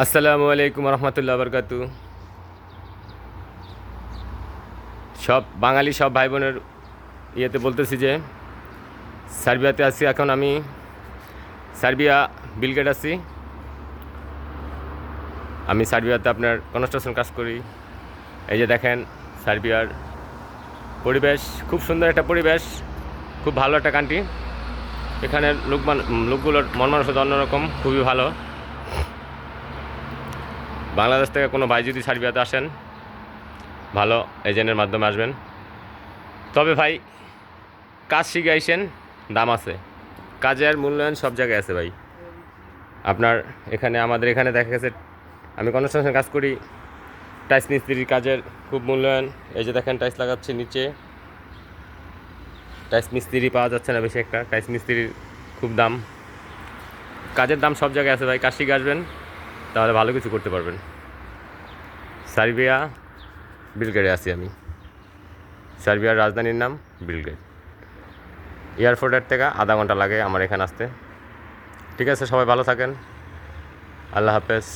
আসসালামু আলাইকুম রহমতুল্লাহ বরকাতু। সব বাঙালি, সব ভাই বোনের ইয়েতে বলতেছি যে, সার্বিয়াতে আছি, এখন আমি সার্বিয়া, বিলগেট আছি। আমি সার্বিয়াতে আপনার কনস্ট্রাকশন কাজ করি। এই যে দেখেন, সার্বিয়ার পরিবেশ, খুব সুন্দর একটা পরিবেশ, খুব ভালো একটা কান্ট্রি এখানের লোক লোকগুলোর মন মানসিকতা অন্যরকম, খুবই ভালো। বাংলাদেশ থেকে কোনো ভাই যদি সার্বিয়াতে আসেন, ভালো এজেন্টের মাধ্যমে আসবেন। তবে ভাই, কাজ শিখে আইসেন দাম আছে। কাজের মূল্যায়ন সব জায়গায় আছে ভাই। আপনার এখানে, আমাদের এখানে দেখা গেছে, আমি কনস্ট্রাকশন কাজ করি টাইস মিস্ত্রির কাজের খুব মূল্যায়ন। এই যে দেখেন টাইস লাগাচ্ছি নিচে। টাইস মিস্ত্রি পাওয়া যাচ্ছে না বেশি একটা টাইস মিস্ত্রির খুব দাম। কাজের দাম সব জায়গায় আছে ভাই, কাজ শিখে আসবেন। তাহলে ভালো কিছু করতে পারবেন। সার্বিয়া বিলগেটে আছি আমি। সার্বিয়ার রাজধানীর নাম বিলগেট এয়ারপোর্টের থেকে আধা ঘণ্টা লাগে আমার এখানে আসতে। ঠিক আছে, সবাই ভালো থাকেন। আল্লাহ হাফেজ।